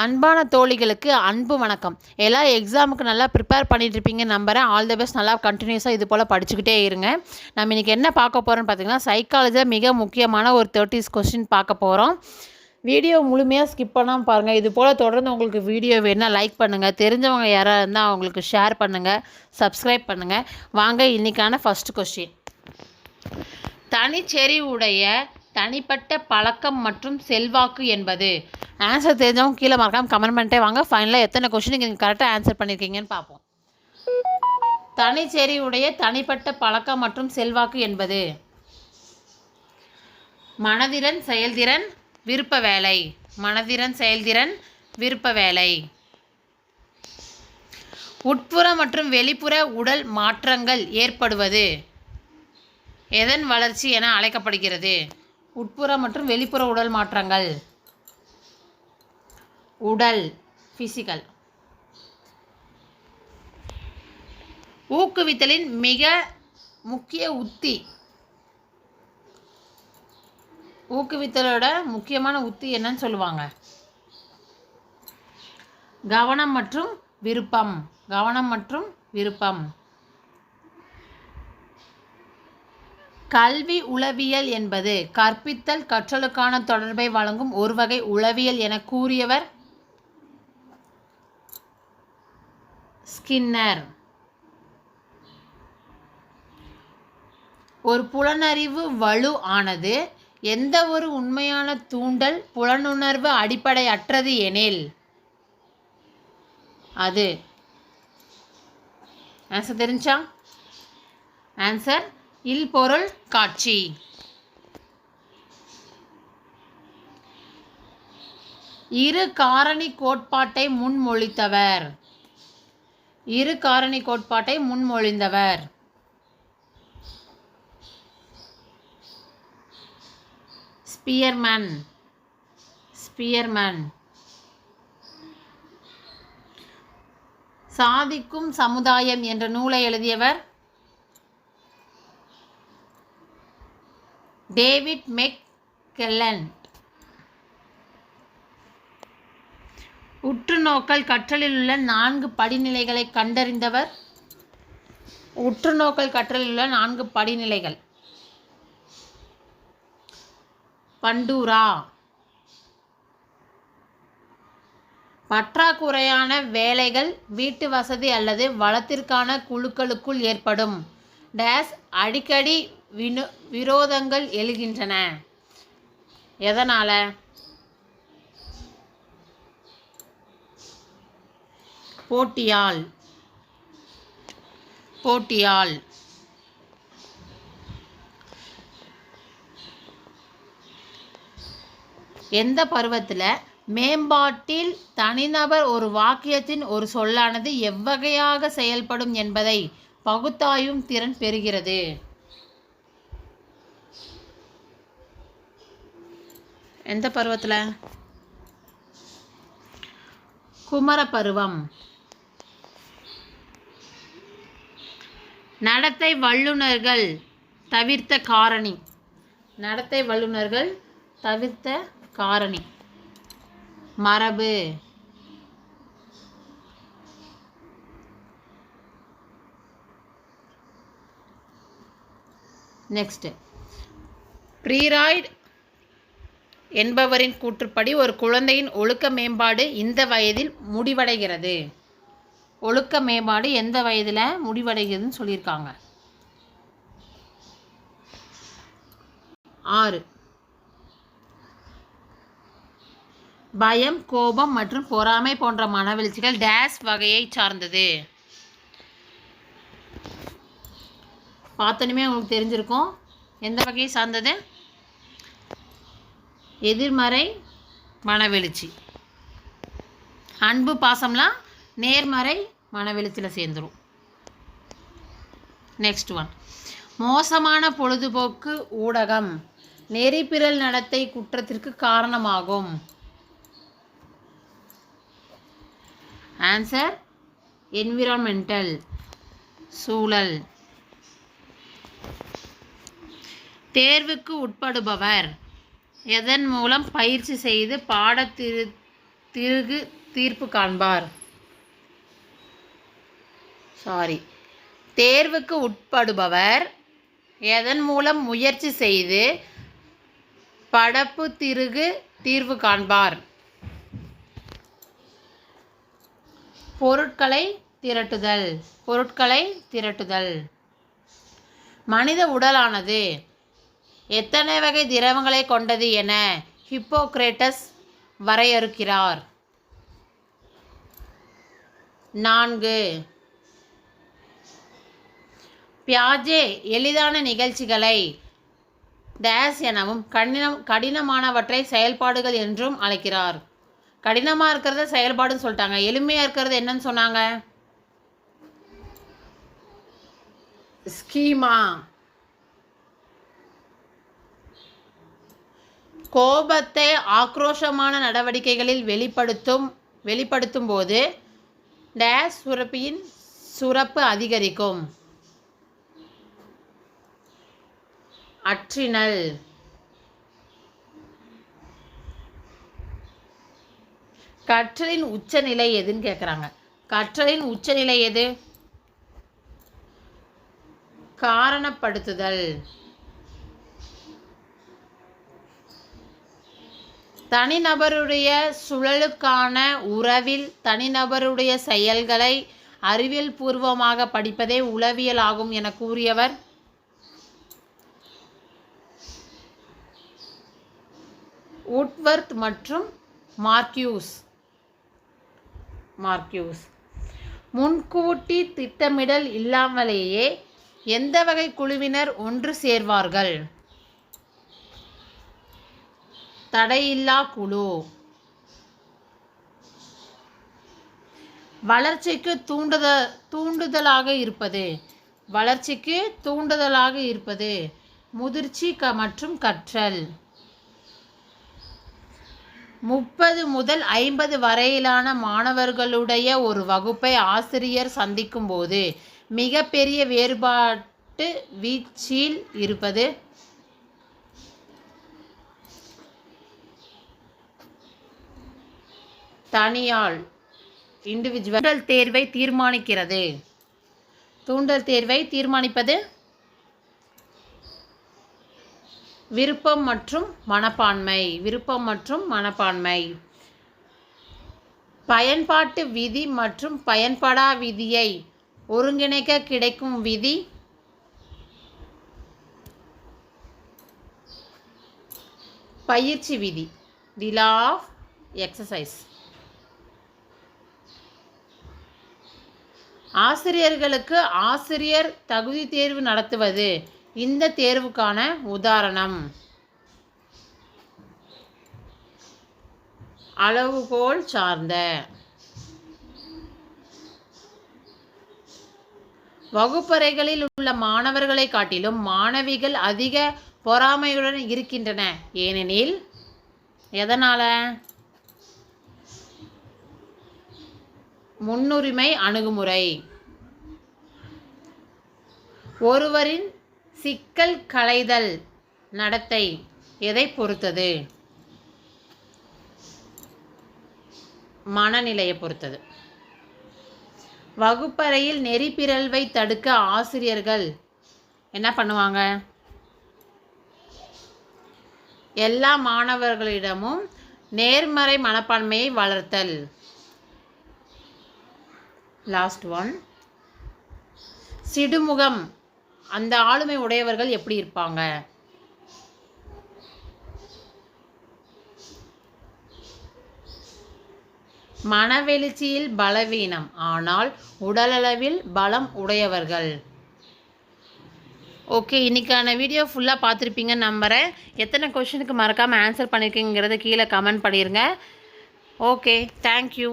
அன்பான தோழிகளுக்கு அன்பு வணக்கம். எல்லாம் எக்ஸாமுக்கு நல்லா ப்ரிப்பேர் பண்ணிட்டு இருப்பீங்க நம்புறேன். ஆல் த பெஸ்ட் நல்லா கண்டினியூஸாக இது போல் படிச்சுக்கிட்டே இருங்க. நம்ம இன்றைக்கி என்ன பார்க்க போகிறோம்னு பார்த்தீங்கன்னா சைக்காலஜியில் மிக முக்கியமான ஒரு தேர்ட்டிஸ் கொஸ்டின் பார்க்க போகிறோம் வீடியோ முழுமையாக ஸ்கிப் பண்ணாமல் பாருங்கள் இது போல் தொடர்ந்து உங்களுக்கு வீடியோ வேணால் லைக் பண்ணுங்கள் தெரிஞ்சவங்க யாராக இருந்தால் அவங்களுக்கு ஷேர் பண்ணுங்கள் சப்ஸ்கிரைப் பண்ணுங்கள் வாங்க இன்றைக்கான ஃபஸ்ட் கொஸ்டின் தனிச்செறிவுடைய தனிப்பட்ட பழக்கம் மற்றும் செல்வாக்கு என்பது? ஆன்சர் தெரிஞ்சவங்க கீழே மறக்காமல் கமெண்ட் பண்ணிட்டே வாங்க. ஃபைனலாக எத்தனை கொஸ்டின் நீங்கள் கரெக்டாக ஆன்சர் பண்ணியிருக்கீங்கன்னு பார்ப்போம். தனிச்செறிவுடைய தனிப்பட்ட பழக்கம் மற்றும் செல்வாக்கு என்பது? மனதிறன் செயல்திறன் விருப்ப வேலை. மனதிறன் செயல்திறன் விருப்ப வேலை. உட்புற மற்றும் வெளிப்புற உடல் மாற்றங்கள் ஏற்படுவது? எதன் வளர்ச்சி என அழைக்கப்படுகிறது? உட்புற மற்றும் வெளிப்புற உடல் மாற்றங்கள். உடல் ஃபிசிக்கல் ஊக்குவித்தலின் மிக முக்கிய உத்தி. ஊக்குவித்தலோட முக்கியமான உத்தி என்னன்னு சொல்லுவாங்க. கவனம் மற்றும் விருப்பம். கவனம் மற்றும் விருப்பம். கல்வி உளவியல் என்பது கற்பித்தல் கற்றலுக்கான தொடர்பை வழங்கும் ஒரு வகை உளவியல் என கூறியவர் ஸ்கின்னர். ஒரு புலனறிவு வலு ஆனது எந்த ஒரு உண்மையான தூண்டல் புலனுணர்வு அடிப்படையற்றது எனில் அது ஆன்சர் தெரிஞ்சா? ஆன்சர் இல்பொருள் காட்சி. இரு காரணி கோட்பாட்டை முன்மொழித்தவர் இரு காரணி கோட்பாட்டை முன்மொழிந்தவர். ஸ்பியர்மன். ஸ்பியர்மன். சாதிக்கும் சமுதாயம் என்ற நூலை எழுதியவர் டேவிட் மெக் கெல்லன் உற்றுநோக்கல் கற்றலில் உள்ள நான்கு படிநிலைகளை கண்டறிந்தவர். உற்றுநோக்கல் கற்றலில் உள்ள நான்கு படிநிலைகள். பண்டூரா. பற்றாக்குறையான வேலைகள் வீட்டு வசதி அல்லது வளத்திற்கான குழுக்களுக்குள் ஏற்படும். டேஸ் அடிக்கடி வினோ விரோதங்கள் எழுகின்றன. எதனால்? போட்டியால். போட்டியால். எந்த பருவத்தில்? மேம்பாட்டில் தனிநபர் ஒரு வாக்கியத்தின் ஒரு சொல்லானது எவ்வகையாக செயல்படும் என்பதை பகுத்தாயும் திறன் பெறுகிறது. எந்த பருவத்தில்? குமர பருவம் நடத்தை வல்லுநர்கள் தவிர்த்த காரணி. நடத்தை வல்லுநர்கள் தவிர்த்த காரணி. மரபு. நெக்ஸ்ட் ப்ரீராய்டு என்பவரின் கூற்றுப்படி ஒரு குழந்தையின் ஒழுக்க மேம்பாடு இந்த வயதில் முடிவடைகிறது. ஒழுக்க மேம்பாடு எந்த வயதில் முடிவடைகிறதுன்னு சொல்லியிருக்காங்க. ஆறு. பயம் கோபம் மற்றும் பொறாமை போன்ற மனவெழுச்சிகள் டேஸ் வகையை சார்ந்தது. பார்த்தனுமே உங்களுக்கு தெரிஞ்சிருக்கும். எந்த வகையை சார்ந்தது? எதிர்மறை மனவெழுச்சி. அன்பு பாசம்லாம் நேர்மறை மனவெழுச்சியில் சேர்ந்துடும் நெக்ஸ்ட் ஒன் மோசமான பொழுதுபோக்கு ஊடகம். நெறிப்பிரல் நடத்தை குற்றத்திற்கு காரணமாகும். ஆன்சர் என்விரான்மெண்டல் சூழல். தேர்வுக்கு உட்படுபவர். எதன் மூலம் பயிற்சி செய்து பாடத்திரு திருகு தீர்ப்பு காண்பார்? சாரி தேர்வுக்கு உட்படுபவர் எதன் மூலம் முயற்சி செய்து படப்பு திருகு தீர்வு காண்பார்? பொருட்களை திரட்டுதல். பொருட்களை திரட்டுதல். மனித உடலானது எத்தனை வகை திரவங்களை கொண்டது என ஹிப்போக்ரேட்டஸ் வரையறுக்கிறார். நான்கு. பியாஜே எளிதான நிகழ்ச்சிகளை டேஸ் எனவும் கடினம் கடினமானவற்றை செயல்பாடுகள் என்றும் அழைக்கிறார். கடினமாக இருக்கிறத செயல்பாடுன்னு சொல்லிட்டாங்க. எளிமையாக இருக்கிறது என்னன்னு சொன்னாங்க? ஸ்கீமா. கோபத்தை ஆக்ரோஷமான நடவடிக்கைகளில் வெளிப்படுத்தும் வெளிப்படுத்தும் போது டேஸ் சுரப்பியின் சுரப்பு அதிகரிக்கும். அற்றினல். கற்றலின் உச்சநிலை எதுன்னு கேட்குறாங்க கற்றலின் உச்சநிலை எது? காரணப்படுத்துதல். தனிநபருடைய சுழலுக்கான உறவில் தனிநபருடைய செயல்களை அறிவியல் பூர்வமாக படிப்பதே உளவியல் ஆகும் என கூறியவர். உட்வர்த் மற்றும் மார்க்யூஸ். மார்க்யூஸ். முன்கூட்டி திட்டமிடல் இல்லாமலேயே எந்த வகை குழுவினர் ஒன்று சேர்வார்கள்? தடையில்லா குழு. வளர்ச்சிக்கு தூண்டுத தூண்டுதலாக இருப்பது. வளர்ச்சிக்கு தூண்டுதலாக இருப்பது. முதிர்ச்சி க மற்றும் கற்றல். முப்பது முதல் ஐம்பது வரையிலான மாணவர்களுடைய ஒரு வகுப்பை ஆசிரியர் சந்திக்கும்போது மிகப்பெரிய வேறுபாட்டு வீச்சில் இருப்பது தனியாள் இண்டிவிஜுவல் தூண்டல் தேர்வை தீர்மானிக்கிறது. தூண்டல் தேர்வை தீர்மானிப்பது விருப்பம் மற்றும் மனப்பான்மை. விருப்பம் மற்றும் மனப்பான்மை. பயன்பாட்டு விதி மற்றும் பயன்படா விதியை ஒருங்கிணைக்க கிடைக்கும் விதி பயிற்சி விதி. தி லா ஆஃப் எக்ஸசைஸ் ஆசிரியர்களுக்கு ஆசிரியர் தகுதி தேர்வு நடத்துவது இந்த தேர்வுக்கான உதாரணம். அளவுகோல் சார்ந்த. வகுப்பறைகளில் உள்ள மாணவர்களை காட்டிலும் மாணவிகள் அதிக பொறாமையுடன் இருக்கின்றன. ஏனெனில் எதனால்? முன்னுரிமை அணுகுமுறை. ஒருவரின் சிக்கல் களைதல் நடத்தை எதை பொறுத்தது? மனநிலையை பொறுத்தது. வகுப்பறையில் நெறிப்பிரல்வை தடுக்க ஆசிரியர்கள் என்ன பண்ணுவாங்க? எல்லா மாணவர்களிடமும் நேர்மறை மனப்பான்மையை வளர்த்தல். லாஸ்ட் ஒன் சிடுமுகம். அந்த ஆளுமை உடையவர்கள் எப்படி இருப்பாங்க? மனவெழுச்சியில் பலவீனம் ஆனால் உடலளவில் பலம் உடையவர்கள். ஓகே இன்றைக்கான வீடியோ ஃபுல்லாக பார்த்துருப்பீங்கன்னு நம்புகிறேன் எத்தனை கொஷினுக்கு மறக்காமல் ஆன்சர் பண்ணியிருக்கீங்கிறத கீழே கமெண்ட் பண்ணிடுங்க ஓகே தேங்க்யூ